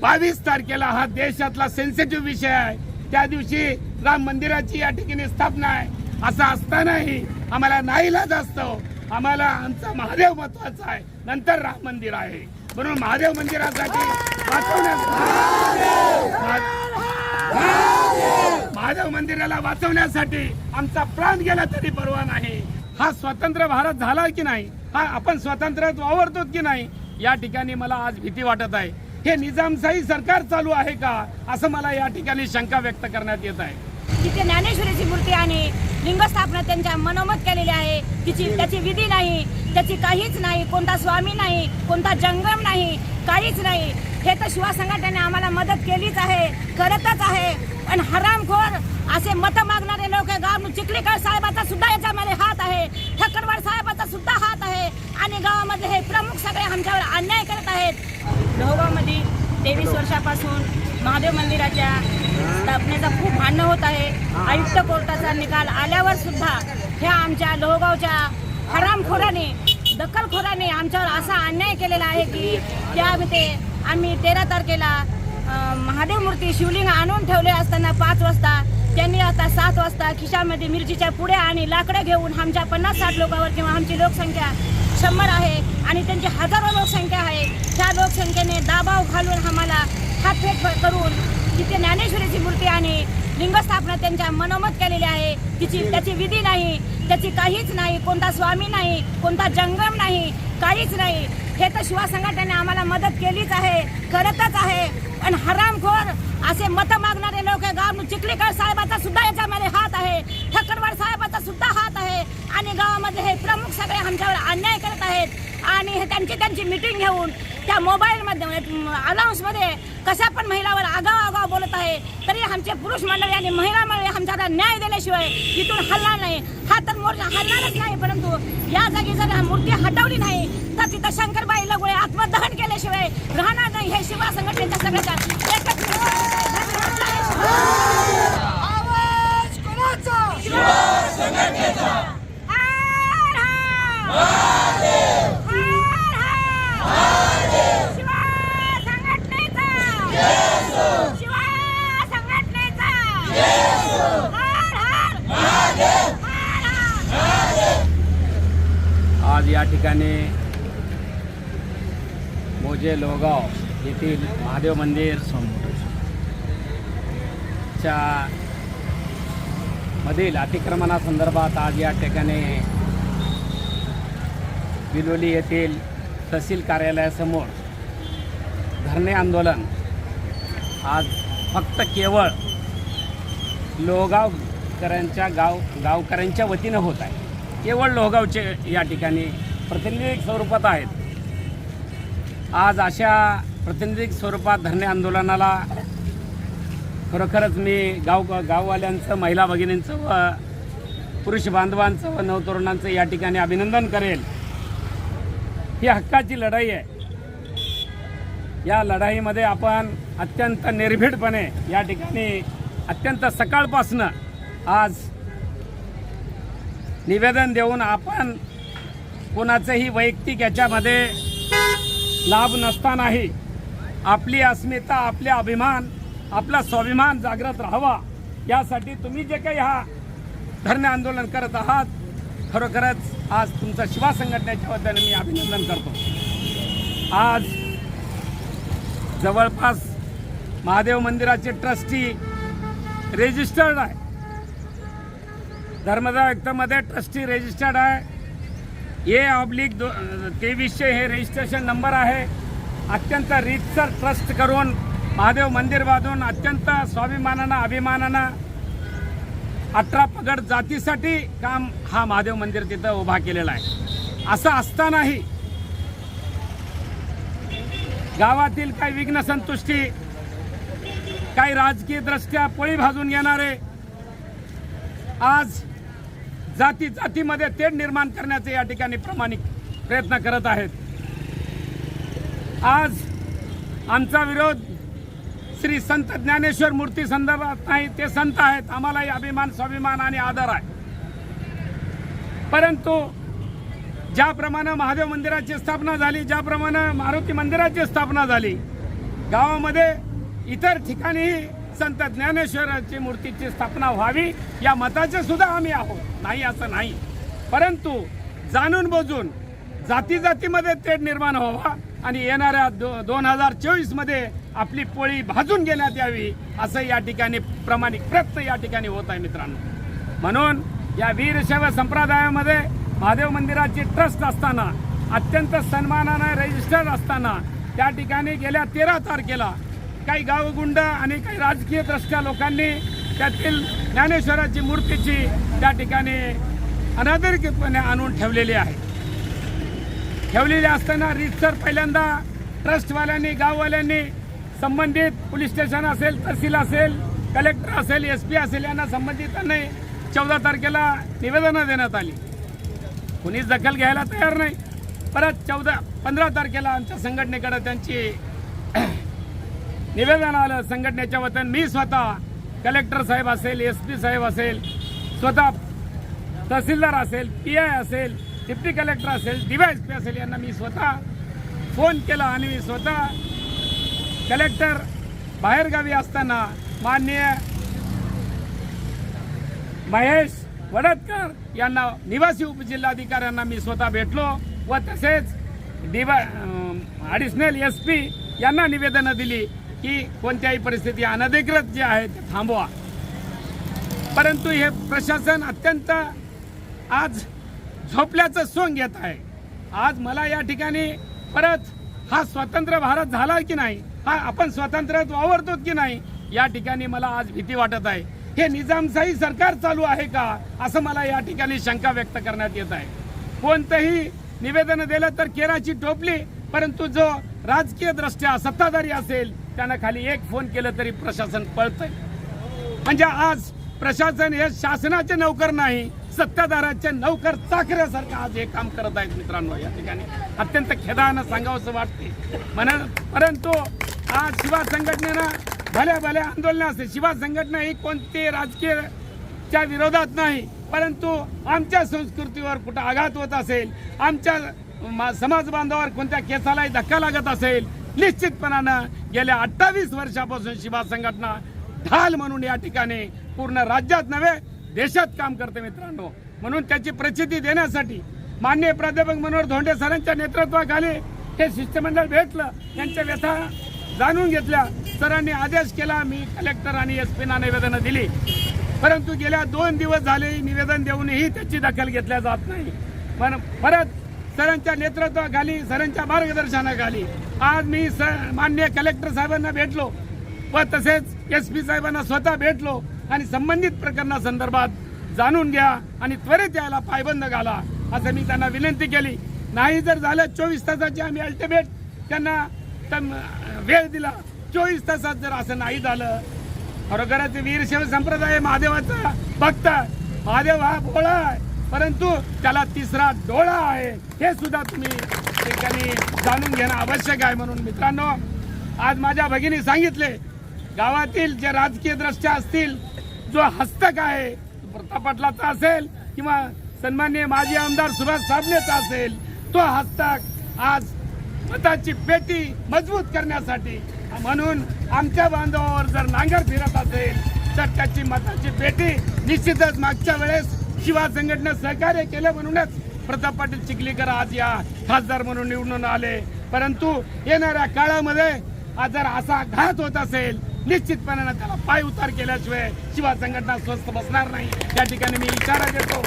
बावीस तारखेला हा देशातला सेन्सिटिव्ह विषय आहे. त्या दिवशी राम मंदिराची या ठिकाणी स्थापना आहे. असं असतानाही आम्हाला नाईलाज असतो आम्हाला आमचा महादेव महत्त्वाचा आहे. नंतर राम मंदिर आहे. म्हणून महादेव मंदिरासाठी वाचवण्यासाठी महादेव! मंदिराला वाचवण्यासाठी आमचा प्राण गेला तरी परवा नाही. हा स्वतंत्र भारत झाला की नाही? हा आपण स्वतंत्र वावरतो की नाही? या ठिकाणी मला आज भीती वाटत आहे. हे निजामशाही सरकार चालू आहे का? असं मला या ठिकाणी शंका व्यक्त करण्यात येत आहे. तिथे ज्ञानेश्वरीची मूर्ती आणि लिंगस्थापना त्यांच्या मनोमत केलेली आहे तिची त्याची विधी नाही त्याची काहीच नाही कोणता स्वामी नाही कोणता जंगम नाही काहीच नाही. हे तर शिवा संघटनेने आम्हाला मदत केलीच आहे करतच आहे. पण हरामखोर असे मत मागणारे लोक गाव चिखलीकर साहेबाचा सुद्धा याच्यामध्ये हात आहे ठक्करवाड साहेबाचा सुद्धा हात आहे. आणि गावामध्ये हे प्रमुख सगळे आमच्यावर अन्याय करत आहेत लोहगावमध्ये तेवीस वर्षापासून महादेव मंदिराच्या स्थापनेचा खूप भांडणं होत आहे. आयुक्त कोर्टाचा निकाल आल्यावर सुद्धा ह्या आमच्या लोहगावच्या हरामखोराने दखलखोराने आमच्यावर असा अन्याय केलेला आहे की त्यामध्ये आम्ही तेरा तारखेला महादेव मूर्ती शिवलिंग आणून ठेवले असताना पाच वाजता त्यांनी आता सात वाजता खिशामध्ये मिरचीच्या पुड्या आणि लाकडं घेऊन आमच्या पन्नास साठ लोकांवर किंवा आमची लोकसंख्या शंभर आहे आणि त्यांची हजारो लोकसंख्या आहे. त्या लोकसंख्येने दाबाव घालून आम्हाला हातफेट करून तिथे ज्ञानेश्वरीची मूर्ती आणि लिंगस्थापना त्यांच्या मनोमत केलेली आहे तिची त्याची विधी नाही त्याची काहीच नाही कोणता स्वामी नाही कोणता जंगम नाही काहीच नाही. हे तर शिवा संघटनेने आम्हाला मदत केलीच आहे करतच आहे. पण हरामखोर असे मत मागणारे लोक गाव चिखलीकर साहेबाचा सुद्धा याच्यामध्ये हात आहे. ठक्करवाड साहेबाचा सुद्धा हात आहे. आणि गावामध्ये हे प्रमुख सगळे आमच्यावर अन्याय करत आहेत. आणि हे त्यांची त्यांची मिटिंग घेऊन त्या मोबाईलमध्ये अनाऊन्समध्ये कशा पण महिलावर आगाव आगाव बोलत आहे तरी आमचे पुरुष मंडळी आणि महिला मंडळी आमच्याला न्याय दिल्याशिवाय इथून हलणार नाही. हा तर मोर्चा हलणारच नाही परंतु या जागी जर मूर्ती हटवली नाही तर तिथं शंकरबाई लगोळे आत्मदहन केल्याशिवाय राहणार नाही हे शिवा संघटनेच्या सगळ्याच्या या ठिकाणी मोजे लोगाव येथील महादेव मंदिर च्या मधील अतिक्रमणासंदर्भात आज या ठिकाणी बिलोली येथील तहसील कार्यालयासमोर धरणे आंदोलन. आज फक्त केवळ लोगावकरांच्या गाव गावकऱ्यांच्या वतीनं होत आहे. केवळ लोहगावचे या ठिकाणी प्रातिनिधिक स्वरूपात आहेत. आज अशा प्रातिनिधिक स्वरूपात धरणे आंदोलनाला खरोखरच मी गाव गाववाल्यांचं महिला भगिनींचं व पुरुष बांधवांचं व नवतरुणांचं या ठिकाणी अभिनंदन करेल. ही हक्काची लढाई आहे. या लढाईमध्ये आपण अत्यंत निर्भीडपणे या ठिकाणी अत्यंत सकाळपासनं आज निवेदन देऊन आपण कोणाचंही वैयक्तिक याच्यामध्ये लाभ नसतानाही आपली अस्मिता आपले अभिमान आपला स्वाभिमान जागृत राहावा. यासाठी तुम्ही जे काही हा धरणे आंदोलन करत आहात खरोखरच आज तुमचा शिवा संघटनेच्या वतीने मी अभिनंदन करतो. आज जवळपास महादेव मंदिराचे ट्रस्टी रेजिस्टर्ड आहे. धर्मदा आयुक्तामध्ये ट्रस्टी रजिस्टर्ड आहे. ए ऑब्लिक दो तेवीसशे हे रजिस्ट्रेशन नंबर आहे. अत्यंत रीतसर ट्रस्ट करून महादेव मंदिर बांधून अत्यंत स्वाभिमानानं अभिमानानं अठरा पगड जातीसाठी काम हा महादेव मंदिर तिथं उभा केलेला आहे. असं असतानाही गावातील काही विघ्न संतुष्टी काही राजकीय दृष्ट्या पोळी भाजून घेणारे आज जाती जातीमध्ये तेढ निर्माण करण्याचे या ठिकाणी प्रामाणिक प्रयत्न करत आहेत. आज आमचा विरोध श्री संत ज्ञानेश्वर मूर्ती संदर्भात नाही ते संत आहेत. आम्हालाही अभिमान स्वाभिमान आणि आदर आहे. परंतु ज्याप्रमाणे महादेव मंदिराची स्थापना झाली ज्याप्रमाणे मारुती मंदिराची स्थापना झाली गावामध्ये इतर ठिकाणीही संत ज्ञानेश्वराची मूर्तीची स्थापना व्हावी या मताचे सुद्धा आम्ही आहोत. नाही असं नाही. परंतु जाणून बुजून जाती जातीमध्ये तेढ निर्माण व्हावा आणि येणाऱ्या दो दोन हजार चोवीसमध्ये आपली पोळी भाजून घेण्यात यावी असं या ठिकाणी प्रामाणिक प्रयत्न या ठिकाणी होत आहे मित्रांनो. म्हणून या वीरशैव संप्रदायामध्ये महादेव मंदिराची ट्रस्ट असताना अत्यंत सन्मानाने रजिस्टर्ड असताना त्या ठिकाणी गेल्या तेरा तारखेला काही गावगुंड आणि काही राजकीय द्रष्ट्या लोकांनी त्यातील ज्ञानेश्वराची मूर्तीची त्या ठिकाणी अनादरितपणे आणून ठेवलेली आहे. ठेवलेली असताना रितसर पहिल्यांदा ट्रस्टवाल्यांनी गाववाल्यांनी संबंधित पोलीस स्टेशन असेल तहसील असेल कलेक्टर असेल एस पी असेल यांना संबंधितांनी चौदा तारखेला निवेदनं देण्यात आली. कुणीच दखल घ्यायला तयार नाही. परत चौदा पंधरा तारखेला आमच्या संघटनेकडे त्यांची निवेदन आलं संघटनेच्या वतीनं. मी स्वतः कलेक्टर साहेब असेल एस पी साहेब असेल स्वतः तहसीलदार असेल पी आय असेल डिप्टी कलेक्टर असेल डीवायएसपी असेल यांना मी स्वतः फोन केला आणि मी स्वतः कलेक्टर बाहेरगावी असताना माननीय महेश वडतकर यांना निवासी उपजिल्हाधिकाऱ्यांना मी स्वतः भेटलो व तसेच डिवा ॲडिशनल एस पी यांना निवेदनं दिली. की कोणत्याही परिस्थिती अनधिकृत जे आहे ते थांबवा. परंतु हे प्रशासन अत्यंत आज झोपल्याचं सोंग घेत आहे. आज मला या ठिकाणी परत हा स्वतंत्र भारत झाला की नाही हा आपण स्वातंत्र्यात वावरतो की नाही या ठिकाणी मला आज भीती वाटत आहे. हे निजामशाही सरकार चालू आहे का असं मला या ठिकाणी शंका व्यक्त करण्यात येत आहे. कोणतंही निवेदन दिलं तर केराची टोपली परंतु जो राजकीय दृष्ट्या सत्ताधारी असेल त्यानं खाली एक फोन केलं तरी प्रशासन पळतंय. म्हणजे आज प्रशासन हे शासनाचे नौकर नाही सत्ताधाराचे नौकर चाकऱ्यासारखं आज हे काम करत आहेत मित्रांनो या ठिकाणी. अत्यंत खेदानं सांगावंसं वाटते म्हणा परंतु आज शिवा संघटनेनं भल्या भल्या आंदोलन असते शिवा संघटना ही कोणती राजकीय च्या विरोधात नाही परंतु आमच्या संस्कृतीवर कुठं आघात होत असेल आमच्या मा- समाज बांधवावर कोणत्या केसालाही धक्का लागत असेल निश्चितपणानं गेल्या अठ्ठावीस वर्षापासून शिवा संघटना ढाल म्हणून या ठिकाणी पूर्ण राज्यात नव्हे देशात काम करते मित्रांनो. म्हणून त्याची प्रचिती देण्यासाठी मान्य प्राध्यापक मनोहर धोंडे सरांच्या नेतृत्वाखाली हे शिष्टमंडळ भेटलं. त्यांच्या व्यथा जाणून घेतल्या. सरांनी आदेश केला मी कलेक्टर आणि एस पीना निवेदनं दिली. परंतु गेल्या दोन दिवस झाले निवेदन देऊनही त्याची दखल घेतल्या जात नाही. पण परत सरांच्या नेतृत्वाखाली सरांच्या मार्गदर्शनाखाली आज मी स मान्य कलेक्टर साहेबांना भेटलो व तसेच एस पी साहेबांना स्वतः भेटलो आणि संबंधित प्रकरणासंदर्भात जाणून घ्या आणि त्वरित यायला पायबंद घाला असं मी त्यांना विनंती केली. नाही जर झालं चोवीस तासाची आम्ही अल्टिमेट त्यांना वेळ दिला. चोवीस तासात जर असं नाही झालं खरोखरच वीरशैव संप्रदाय महादेवाचा भक्त. महादेव हा भोळा आहे. परंतु त्याला तिसरा डोळा आहे. हे सुद्धा तुम्ही ठिकाणी जाणून घेणं आवश्यक आहे म्हणून मित्रांनो आज माझ्या भगिनी सांगितले गावातील जे राजकीय दृष्ट्या असतील जो हस्तक आहे प्रतापटलाचा असेल किंवा सन्मान्य माजी आमदार सुभाष साबणेचा असेल तो हस्तक आज मताची पेटी मजबूत करण्यासाठी म्हणून आमच्या बांधवावर जर नांगर फिरत असेल तर त्याची मताची पेटी निश्चितच मागच्या वेळेस शिवा संघटना सहकार्य केलं म्हणूनच प्रताप पाटील चिखलीकर आज या खासदार म्हणून निवडून आले. परंतु येणाऱ्या काळामध्ये आज जर असा घात होत असेल निश्चितपणे त्याला पाय उतार केल्याशिवाय शिवा संघटना स्वस्थ बसणार नाही. या ठिकाणी मी इशारा देतो.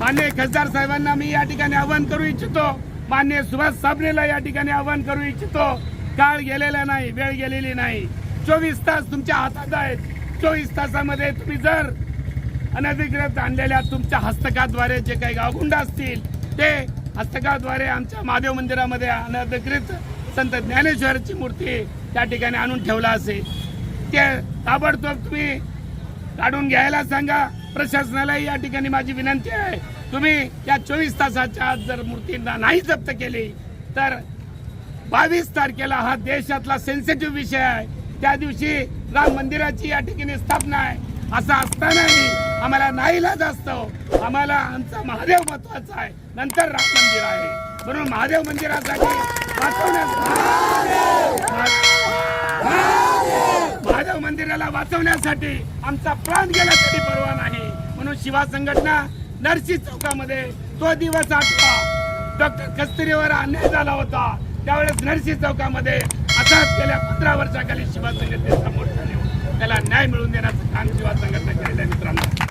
मान्य खासदार साहेबांना मी या ठिकाणी आवाहन करू इच्छितो. मान्य सुभाष साबणेला या ठिकाणी आवाहन करू इच्छितो. काळ गेलेला नाही वेळ गेलेली नाही. चोवीस तास तुमच्या हातात आहेत. चोवीस तासामध्ये तुम्ही जर अनधिकृत आणलेल्या तुमच्या हस्तकाद्वारे जे काही गावगुंड असतील ते हस्तकाद्वारे आमच्या महादेव मंदिरामध्ये अनधिकृत संत ज्ञानेश्वरची मूर्ती त्या ठिकाणी आणून ठेवला असेल. ते ताबडतोब तुम्ही काढून घ्यायला सांगा. प्रशासनालाही या ठिकाणी माझी विनंती आहे. तुम्ही या चोवीस तासाच्या आत जर मूर्तींना नाही जप्त केली तर बावीस तारखेला हा देशातला सेन्सिटिव्ह विषय आहे. त्या दिवशी राम मंदिराची या ठिकाणी स्थापना आहे. असं असतानाही आम्हाला नाईलाज असतो. आम्हाला आमचा महादेव महत्त्वाचा आहे. नंतर राम मंदिर आहे. म्हणून महादेव मंदिरासाठी वाचवण्यास मंदिराला वाचवण्यासाठी आमचा प्राण गेल्यासाठी परवा नाही. म्हणून शिवा संघटना नरसी चौकामध्ये तो दिवस आठवा. डॉक्टर कस्तुरीवर अन्याय झाला होता. त्यावेळेस नरसी चौकामध्ये असाच गेल्या पंधरा वर्षाखाली शिवा संघटनेचा मोठा त्याला न्याय मिळवून देण्याचं काम शिवा संघटना केलेल्या मित्रांनो.